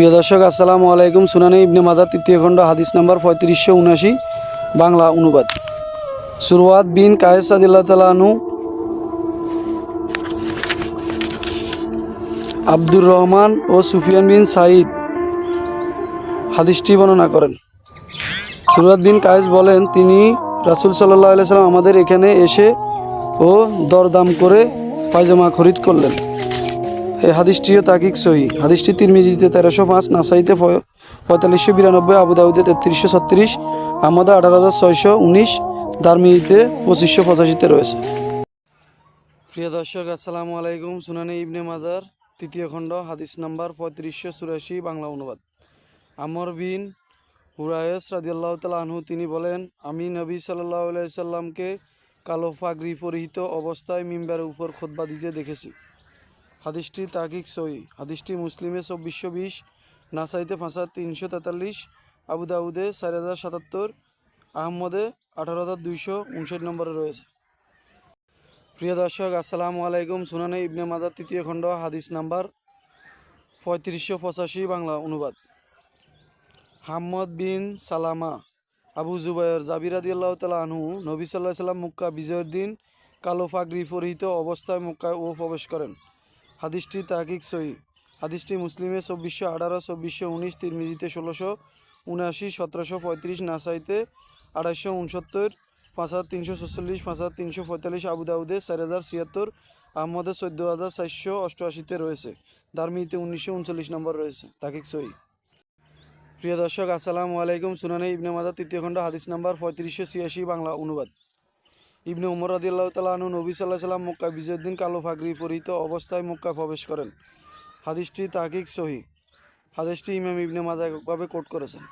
প্রিয় দর্শক, আসসালামু আলাইকুম। সুনানি ইবনে মাদা তৃতীয় খণ্ড, হাদিস নাম্বার পঁয়ত্রিশশো উনাশি বাংলা অনুবাদ। সুরওয়াত বিন কায়েস সাদিল্লা তালানু আব্দুর রহমান ও সুফিয়ান বিন সাইদ হাদিসটি বর্ণনা করেন। সুরওয়াত বিন কায়েস বলেন, তিনি রাসুল সাল্লাহ সাল্লাম আমাদের এখানে এসে ও দরদাম করে পায়জামা খরিদ করলেন। এই হাদিসটিও তাকিক সহি। হাদিসটি তিরমিজিতে তেরোশো পাঁচ, নাসাইতে পঁয়- পঁয়তাল্লিশশো বিরানব্বই, আবুদাউদে তেত্রিশশো ছত্রিশ আমাদের আঠারো হাজার ছয়শো উনিশ দারমিতে পঁচিশশো পঁচাশিতে রয়েছে। প্রিয় দর্শক, আসসালামু আলাইকুম। সুনানি ইবনে মাজার, তৃতীয় খণ্ড, হাদিস নাম্বার পঁয়ত্রিশশো চুরাশি, বাংলা অনুবাদ। আমর বিন হুরায়েস রাদিয়াল্লাহ তালা আনহু, তিনি বলেন, আমি নবী সাল্লাহ সাল্লামকে কালো পাগড়ি পরিহিত অবস্থায় মিম্বারের উপর খোদবা দিতে দেখেছি। হাদিসটি তাকিক সই হাদিসটি মুসলিমে চব্বিশশো বিশ নাসাইতে ফাঁসা তিনশো তেতাল্লিশ আবু দাউদে চার হাজার সাতাত্তর, আহমদে আঠারো হাজার দুইশো উনষাট নম্বরে রয়েছে। প্রিয় দর্শক, আসসালামু আলাইকুম। সুনানে ইবনে মাদার তৃতীয় খণ্ড, হাদিস নাম্বার পঁয়ত্রিশশো পঁচাশি, বাংলা অনুবাদ। হাম্মদ বিন সালামা আবু জুবাইর জাবির আদিয়াল্লাহ তালা আনহু নবী সাল্লাহ সাল্লাম মুক্কা বিজয়ের দিন কালো পাগড়ি পরিহিত অবস্থায় মুক্কায় ও প্রবেশ করেন। হাদিসটি তাকিক সহি। হাদিসটি মুসলিমে চব্বিশশো আঠারো, চব্বিশশো উনিশ, তিরমিজিতে ষোলোশো উনআশি, সতেরোশো পঁয়ত্রিশ, নাসাইতে আড়াইশো উনসত্তর পাঁচ হাজার তিনশো ছচল্লিশ পাঁচ হাজার তিনশো পঁয়তাল্লিশ আবু দাউদে চার হাজার ছিয়াত্তর, আহমদে চোদ্দ হাজার চারশো অষ্টআশিতে রয়েছে। দারমিতে উনিশশো উনচল্লিশ নম্বর রয়েছে। তাকিক সহি। প্রিয় দর্শক, আসসালামু আলাইকুম। সুনানে ইবনে মাদা তৃতীয় খণ্ড, হাদিস নাম্বার পঁয়ত্রিশশো ছিয়াশি, বাংলা অনুবাদ। ইবনে উমর রাদিল্লাহ তালাহনু নবী সাল্লাহ সাল্লাম মক্কা বিজয়ের দিন কালো ফাগরি পরিহিত অবস্থায় মক্কা প্রবেশ করেন। হাদিসটি তাকিক সহি। হাদিসটি ইমাম ইবনে মাদা এককভাবে কোট করেছেন।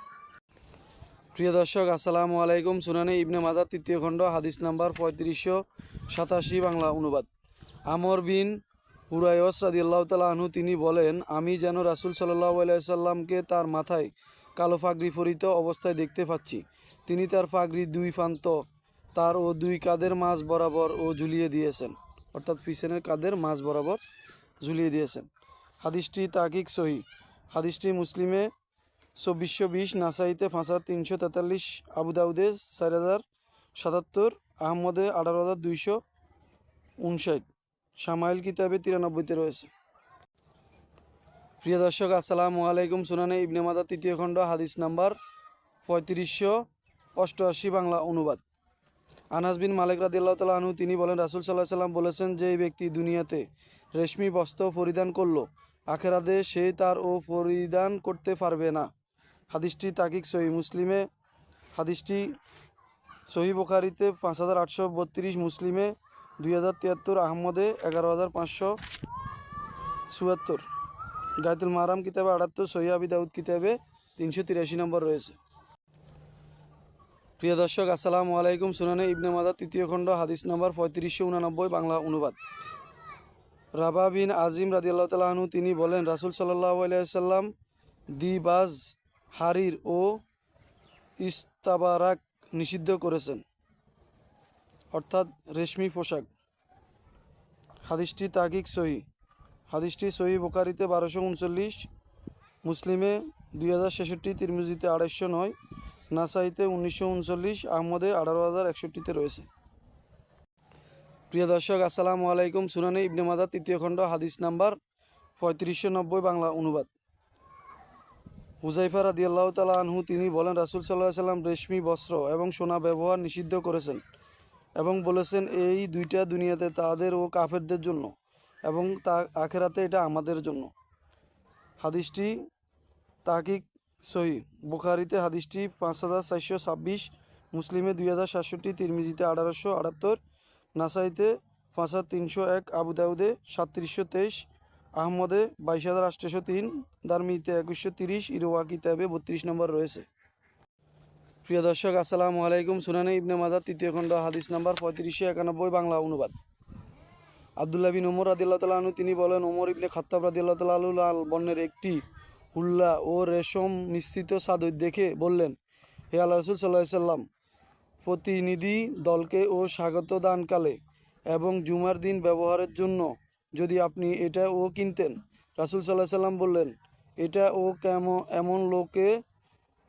প্রিয় দর্শক, আসসালামু আলাইকুম। সুনানি ইবনে মাদা তৃতীয় খণ্ড, হাদিস নাম্বার পঁয়ত্রিশশো সাতাশি, বাংলা অনুবাদ। আমর বিন হুরায়স রাদিয়াল্লাহ তালা আনহু তিনি বলেন, আমি যেন রাসুল সাল্লাহ আলাইসাল্লামকে তার মাথায় কালো ফাগরি পরিহিত অবস্থায় দেখতে পাচ্ছি। তিনি তার ফাগরি দুই প্রান্ত তার ও দুই কাদের মাঝ বরাবর ও ঝুলিয়ে দিয়েছেন। অর্থাৎ পিছনের কাদের মাঝ বরাবর ঝুলিয়ে দিয়েছেন। হাদিসটি তাকিক সহি। হাদিসটি মুসলিমে চব্বিশশো বিশ নাসাইতে হাজার তিনশো তেতাল্লিশ আবু দাউদে চার হাজার সাতাত্তর, আহমদে আঠারো হাজার দুইশো উনষাট। সামাইল কিতাবে তিরানব্বইতে রয়েছে। প্রিয় দর্শক, আসসালামু আলাইকুম। সুনানে ইবনে মাদা তৃতীয় খণ্ড, হাদিস নাম্বার পঁয়ত্রিশশো অষ্টআশি, বাংলা অনুবাদ। আনাস বিন মালিক রাদিল্লাহ তালা আনহু, তিনি বলেন, রাসুল সাল্লাহ সাল্লাম বলেছেন যে এই ব্যক্তি দুনিয়াতে রেশমি বস্ত্র পরিধান করল আখেরাদে সে তার ও পরিধান করতে পারবে না। হাদিসটি তাকিক সহি মুসলিমে, হাদিসটি সহি বোখারিতে পাঁচ হাজার আটশো বত্রিশ, মুসলিমে দুই হাজার তিয়াত্তর, আহমদে এগারো হাজার পাঁচশো চুয়াত্তর। গায়তুল মারাম কিতাবে আটাত্তর সহি আবি দাউদ কিতাবে তিনশো তিরাশি নম্বর রয়েছে। প্রিয় দর্শক, আসসালামু আলাইকুম। সুনানে ইবনে মাদা তৃতীয় খণ্ড, হাদিস নাম্বার পঁয়ত্রিশশো উনানব্বই, বাংলা অনুবাদ। রাবা বিন আজিম রাদিয়াল্লাহ তালাহনু তিনি বলেন, রাসুল সাল্লাহ আলাইসাল্লাম দিবাজ, হারির ও ইস্তাবারাক নিষিদ্ধ করেছেন। অর্থাৎ রেশমি পোশাক। হাদিসটি তাকিক সহি। হাদিসটি সহি বোকারিতে বারোশো উনচল্লিশ, মুসলিমে দুই হাজার ছেষট্টি, তিরমিজিতে আড়াইশো নয় নাসাইতে উনিশশো উনচল্লিশ, আহমদে আঠারো হাজার একষট্টিতে রয়েছে। প্রিয় দর্শক, আসসালামু আলাইকুম। সুনানি ইবনে মাদা তৃতীয় খণ্ড, হাদিস নাম্বার পঁয়ত্রিশশো নব্বই, বাংলা অনুবাদ। হুজাইফা রাদিয়াল্লাহ তালা আনহু, তিনি বলেন, রাসুল সাল্লাহ সাল্লাম রেশমি, বস্ত্র এবং সোনা ব্যবহার নিষিদ্ধ করেছেন এবং বলেছেন, এই দুইটা দুনিয়াতে তাদের ও কাফেরদের জন্য এবং তা আখেরাতে এটা আমাদের জন্য। হাদিসটি তাকিক সহি বুখারিতে হাদিসটি পাঁচ হাজার চারশো ছাব্বিশ, মুসলিমে দুই হাজার সাতষট্টি, তিরমিজিতে আঠারোশো আটাত্তর, নাসাইতে পাঁচ হাজার তিনশো এক আবু দাউদে সাতত্রিশশো তেইশ, আহমদে বাইশ হাজার আটশোশো তিন দারমিতে একুশশো তিরিশ, ইরোয়া কিতাবে বত্রিশ নম্বর রয়েছে। প্রিয় দর্শক, আসসালামু আলাইকুম। সুনানে ইবনে মাদার তৃতীয় খণ্ড, হাদিস নাম্বার পঁয়ত্রিশশো একানব্বই, বাংলা অনুবাদ। আবদুল্লাহ বিন ওমর রাদিল্লাহ তালা তিনি বলেন ওমর ইবনে খাত্তাব রাদিল্লাহ তালা লাল বর্ণের একটি হুল্লা ও রেশম মিশ্রিত চাদর দেখে বললেন, হে আল্লাহ রসুল সাল্লাহ সাল্লাম, প্রতিনিধি দলকে ও স্বাগত দানকালে এবং জুমার দিন ব্যবহারের জন্য যদি আপনি এটা ও কিনতেন। রাসুল সাল্লাহ সাল্লাম বললেন, এটা ও কেমন এমন লোকে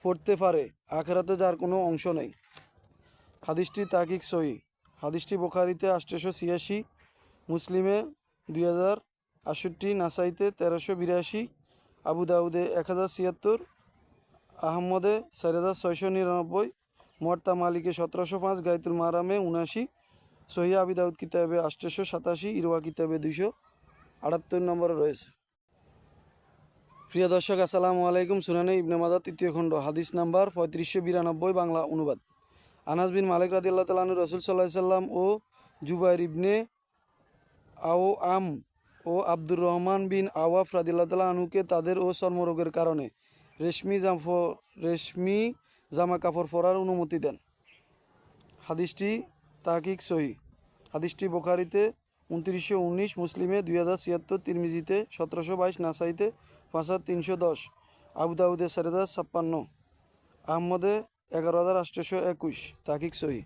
পড়তে পারে, আখেরাতে যার কোনো অংশ নেই। হাদিসটি তাকিক সহি। হাদিসটি বোখারিতে আষ্টশো ছিয়াশি, মুসলিমে দুই হাজার আষট্টি নাসাইতে তেরোশো বিরাশি আবু দাউদে এক হাজার ছিয়াত্তর, আহমদে চার হাজার ছয়শো নিরানব্বই, মর্তা মালিকে সতেরোশো পাঁচ গাইতুল মারামে উনাশি সহি আবি দাউদ কিতাবে আষ্টশো সাতাশি ইরোয়া কিতাবে দুইশো আটাত্তর নম্বরে রয়েছে। প্রিয় দর্শক, আসসালামু আলাইকুম। সুনানি ইবনে মাদা তৃতীয় খণ্ড, হাদিস নাম্বার পঁয়ত্রিশশো বিরানব্বই, বাংলা অনুবাদ। আনাস বিন মালিক রাদি আল্লাহ তালু রসুল সাল্লাহ সাল্লাম ও জুবাইর ইবনে আও আম ও আব্দুর রহমান বিন আওয়াফ রাদিল্লাহ তালা আনুকে তাদের ও চর্মরোগের কারণে রেশমি জাফ রেশমি জামা কাপড় পরার অনুমতি দেন। হাদিসটি তাকিক সহি। হাদিসটি বোখারিতে উনত্রিশশো উনিশ, মুসলিমে দুই হাজার ছিয়াত্তর, তিরমিজিতে সতেরোশো বাইশ, নাসাইতে পাঁচ হাজার তিনশো দশ আবুদাউদে চার হাজার ছাপ্পান্ন, আহমদে এগারো হাজার আটশোশো একুশ। তাকিক সহি।